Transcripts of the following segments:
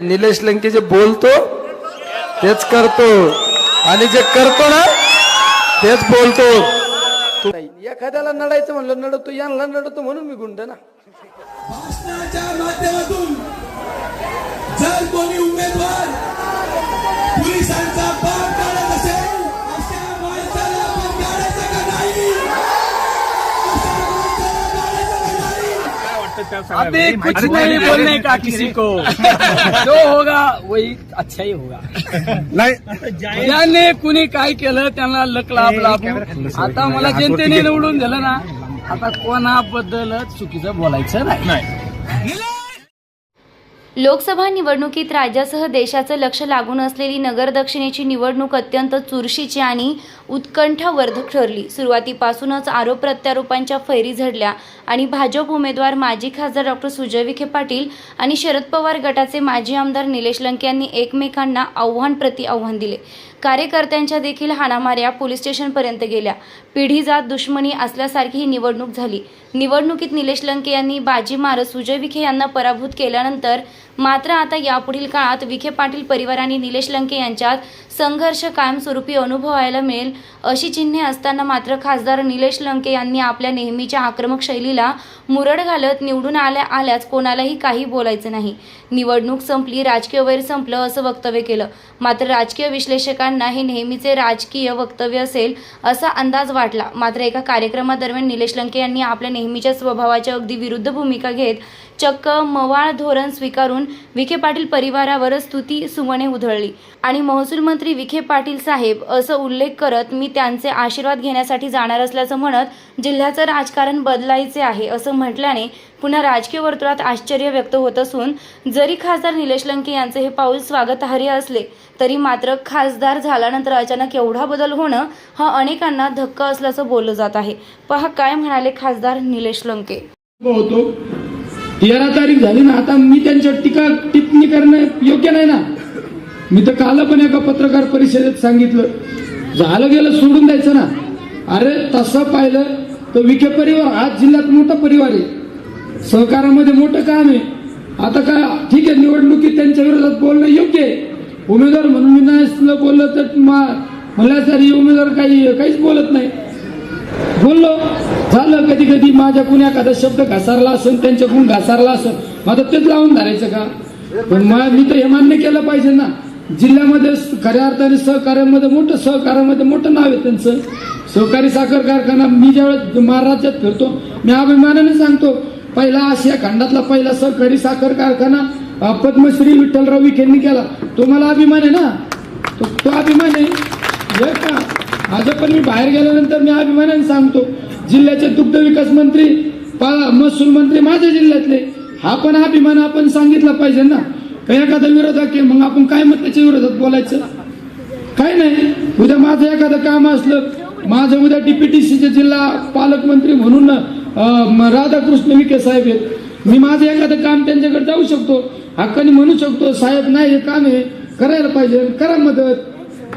निलेश लंके जे बोलतो तेच करतो. आणि जे करतो ना तेच बोलतो. नाही एखाद्याला नडायचं म्हणलं नडतो यांना नडतो म्हणून मी गुंड ना. भाषणाच्या माध्यमातून जर कोणी उमेदवार नाही अभी कुछ नहीं बोलने का किसी को। जो होगा वही अच्छा ही होगा। ज्याने कुणी काय केलं त्यांना लक लाभ लाभू। आता मला जनतेने निवडून दिलं ना आता कोणाबद्दल चुकीचं बोलायचं नाही. लोकसभा निवडणुकीत राज्यासह देशाचं लक्ष लागून असलेली नगर दक्षिणेची निवडणूक अत्यंत चुरशीची आणि उत्कंठावर्धक ठरली. सुरुवातीपासूनच आरोप प्रत्यारोपांच्या फैरी झडल्या आणि भाजप उमेदवार माजी खासदार डॉक्टर सुजय विखे पाटील आणि शरद पवार गटाचे माजी आमदार निलेश लंके यांनी एकमेकांना आव्हान प्रति आव्हान दिले. कार्यकर्त्यांच्या देखील हाणामाऱ्या पोलीस स्टेशनपर्यंत गेल्या. पिढी जात दुश्मनी असल्यासारखी ही निवडणूक झाली. निवडणुकीत निलेश लंके यांनी बाजी मारत सुजय विखे यांना पराभूत केल्यानंतर मात्र आता यापुढील काळात विखे पाटील परिवार आणि निलेश लंके यांच्यात संघर्ष कायमस्वरूपी अनुभवायला मिळेल. अशी चिन्हे असताना मात्र खासदार निलेश लंके यांनी आपल्या नेहमीच्या आक्रमक शैलीला मुरड घालत निवडून आल्या आल्याच कोणालाही काही बोलायचं नाही. निवडणूक संपली राजकीय वैर संपलं असं वक्तव्य केलं. मात्र राजकीय विश्लेषकांना हे नेहमीचे राजकीय वक्तव्य असेल असा अंदाज वाटला. मात्र एका कार्यक्रमादरम्यान निलेश लंके यांनी आपल्या नेहमीच्या स्वभावाच्या अगदी विरुद्ध भूमिका घेत चक्क मवाळ धोरण स्वीकारून विखे पाटील परिवारावर स्तुती सुमने उधळली आणि महसूल मंत्री विखे पाटील साहेब असं उल्लेख करत मी त्यांचे आशीर्वाद घेण्यासाठी जाणार असल्याचं म्हणत जिल्ह्याचं राजकारण बदलायचे आहे असं म्हटल्याने पुन्हा राजकीय वर्तुळात आश्चर्य व्यक्त होत असून जरी खासदार निलेश लंके यांचे हे पाऊल स्वागतार्ह असले तरी मात्र खासदार झाल्यानंतर अचानक एवढा बदल होणं हा अनेकांना धक्का असल्याचं बोललं जात आहे. पहा काय म्हणाले खासदार निलेश लंके. होतो तेरा तारीख झाली ना आता मी त्यांच्या टीका टिप्पणी करणं योग्य नाही ना? मी तर काल पण एका पत्रकार परिषदेत सांगितलं. झालं गेलं सोडून द्यायचं ना. अरे तसं पाहिलं तर विखे परिवार आज जिल्ह्यात मोठा परिवार आहे. सहकारामध्ये मोठं काम आहे. आता काय ठीक आहे निवडणुकीत त्यांच्या विरोधात बोलणं योग्य आहे. उमेदवार म्हणून मी नाही बोललं तर मा- मला तरी उमेदवार काही काहीच बोलत नाही. बोललो. झालं कधी कधी माझ्याकडून एखादा शब्द घसारला असेल त्यांच्याकडून घसारला असेल. मग आता तेच लावून धरायचं का? पण मी तर हे मान्य केलं पाहिजे ना. जिल्ह्यामध्ये खऱ्या अर्थाने सहकार्यामध्ये मोठं सहकार्यामध्ये मोठं नाव आहे त्यांचं. सहकारी साखर कारखाना मी ज्यावेळेस महाराष्ट्रात फिरतो मी अभिमानाने सांगतो पहिला आशिया खंडातला पहिला सहकारी साखर कारखाना पद्मश्री विठ्ठलराव विखेंनी केला. तो मला अभिमान आहे ना? तो तो अभिमान आहे. का? आज पण मी बाहेर गेल्यानंतर मी अभिमानाने सांगतो जिल्ह्याचे दुग्ध विकास मंत्री पा- महसूल मंत्री माझ्या जिल्ह्यातले हा पण अभिमान आपण सांगितला पाहिजे ना? काही एखादा विरोधक आहे मग आपण काय मग त्याच्या विरोधात बोलायचं? काय नाही. उद्या माझं एखादं काम असलं माझं उद्या डीपीटीसीचे जिल्हा पालकमंत्री म्हणून राधाकृष्ण विखे साहेब आहेत. मी माझं एखादं काम त्यांच्याकडे जाऊ शकतो. हक्काने म्हणू शकतो साहेब नाही हे काम आहे. करायला पाहिजे करा मदत.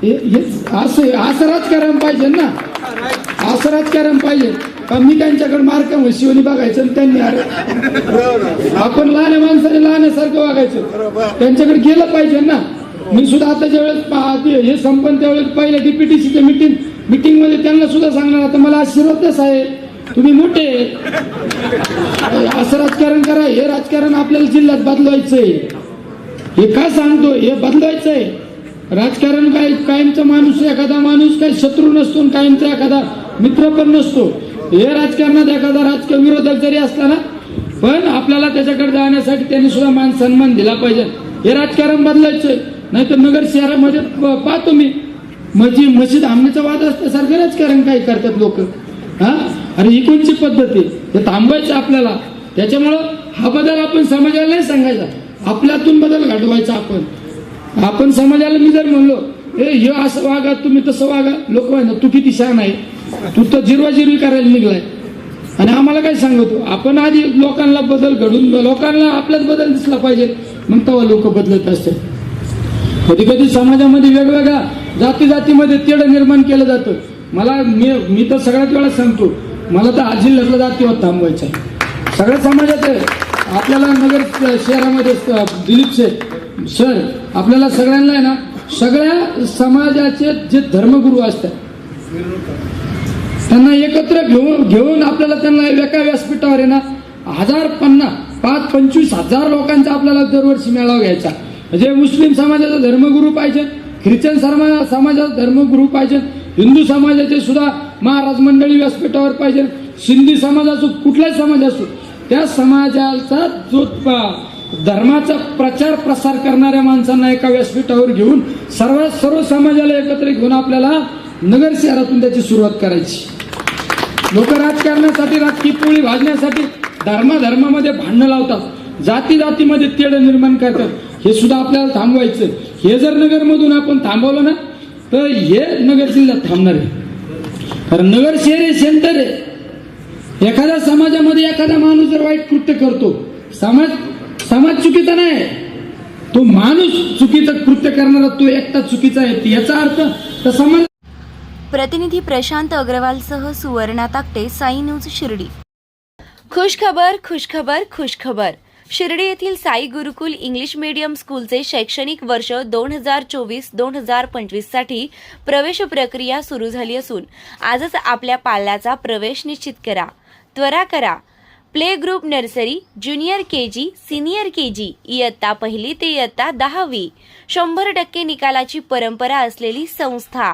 हे हे असं असं राजकारण पाहिजे ना. असं राजकारण पाहिजे. का मी त्यांच्याकडे मार्क शिवनी बघायचं आणि त्यांनी अरे आपण लहान माणसाने लहानसारखं वागायचं. त्यांच्याकडे गेलं पाहिजे ना. मी सुद्धा आता ज्यावेळेस पाहते हे संपन त्यावेळेस पहिल्या डीपीटीसीच्या मिटिंग मिटिंगमध्ये त्यांना सुद्धा सांगणार आता मला आशीर्वाद आहे साहेब. तुम्ही मोठे असं राजकारण करा हे राजकारण आपल्याला जिल्ह्यात बदलवायचंय. हे काय सांगतो हे बदलायचंय राजकारण काय कायमचा माणूस एखादा माणूस काय शत्रू नसतो आणि कायमचा एखादा मित्र पण नसतो. हे राजकारणात एखादा राजकीय विरोधक जरी असला ना पण आपल्याला त्याच्याकडे जाण्यासाठी त्यांनी सुद्धा मान सन्मान दिला पाहिजे. हे राजकारण बदलायचंय नाही तर नगर शहरामध्ये प- पाहतो मी. मस्जिद मशीद आमण्याचा वाद असल्यासारखं राजकारण काय करतात लोक. हा? अरे ही कोणची पद्धती हे थांबवायचं आपल्याला. त्याच्यामुळं हा बदल आपण समाजाला नाही सांगायचा. आपल्यातून बदल घडवायचा आपण. आपण समाजाला मी जर म्हणलो ए हे असं वागा तुम्ही तसं वागा. लोक ना तू किती शान आहे. तू तर जिरवाजिरवी करायला निघलाय. आणि आम्हाला काय सांगतो? आपण आधी लोकांना बदल घडून लोकांना आपल्यात बदल दिसला पाहिजे. मग तेव्हा लोक बदलत असतात. कधी कधी समाजामध्ये वेगवेगळ्या जाती जातीमध्ये तेढ निर्माण केलं जातं. मला मी मी तर सगळ्यात वेळा सांगतो मला तर आज जिल्ह्यातला जातीवर थांबवायचा आहे. सगळ्या समाजात आहे. आपल्याला नगर शहरामध्ये दिलीप शेठ सर आपल्याला सगळ्यांना आहे ना सगळ्या समाजाचे जे धर्मगुरू असतात त्यांना एकत्र घेऊन घेऊन आपल्याला त्यांना एका व्यासपीठावर आहे ना हजार पन्नास पाच पंचवीस हजार लोकांचा आपल्याला दरवर्षी मेळावा घ्यायचा. म्हणजे मुस्लिम समाजाचा धर्मगुरू पाहिजे ख्रिश्चन समाजा समाजाचा धर्मगुरू पाहिजे हिंदू समाजाचे सुद्धा महाराज मंडळी व्यासपीठावर पाहिजे सिंधी समाज असो कुठलाही समाज असो त्या समाजाचा जो धर्माचा प्रचार प्रसार करणाऱ्या माणसांना एका व्यासपीठावर घेऊन सर्व सर्व समाजाला एकत्र घेऊन आपल्याला नगर शहरातून त्याची सुरुवात करायची. लोक राजकारणासाठी राजकीय पोळी भाजण्यासाठी धर्माधर्मामध्ये भांडणं लावतात. जाती जातीमध्ये तेढ निर्माण करतात. हे सुद्धा आपल्याला थांबवायचं हे जर नगरमधून आपण थांबवलं ना तर हे नगर जिल्ह्यात थांबणार आहे. कारण नगर शहर हे सेंटर आहे. एखाद्या समाजामध्ये एखादा माणूस जर वाईट कृत्य करतो समाज समाज चुकीचा नाही. तो माणूस चुकीचं कृत्य करणारा तो एकटा चुकीचा आहे. याचा अर्थ तर समाज प्रतिनिधी प्रशांत अग्रवालसह सुवर्णा ताकटे साई न्यूज शिर्डी. खुशखबर खुशखबर खुशखबर. शिर्डी येथील साई गुरुकुल इंग्लिश मीडियम स्कूलचे शैक्षणिक वर्ष दोन हजार चोवीस दोन हजार पंचवीससाठी प्रवेश प्रक्रिया सुरू झाली असून आजच आपल्या पाल्याचा प्रवेश निश्चित करा. त्वरा करा. Play group nursery junior K G senior K G इयत्ता पहिली ते इयत्ता दहावी. शंभर टक्के निकालाची परंपरा असलेली संस्था.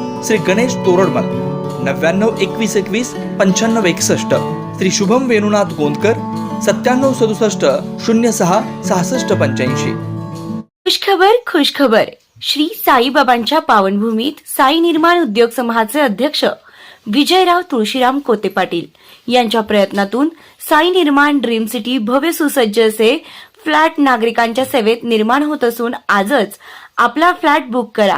श्री गणेश तोरडमल नव्याण्णव एकवीस एकवीस पंच्याण्णव एकसष्ट. श्री शुभम वेणुनाथ गोंदकर सत्त्याण्णव सदुसष्ट शून्य सहा सहासष्ट पंच्याऐंशी. खुशखबर खुशखबर. श्री साईबाबांच्या पावनभूमीत साई निर्माण उद्योग समूहाचे अध्यक्ष विजयराव तुळशीराम कोते पाटील यांच्या प्रयत्नातून साई निर्माण ड्रीम सिटी भव्य सुसज्ज असे फ्लॅट नागरिकांच्या सेवेत निर्माण होत असून आजच आपला फ्लॅट बुक करा.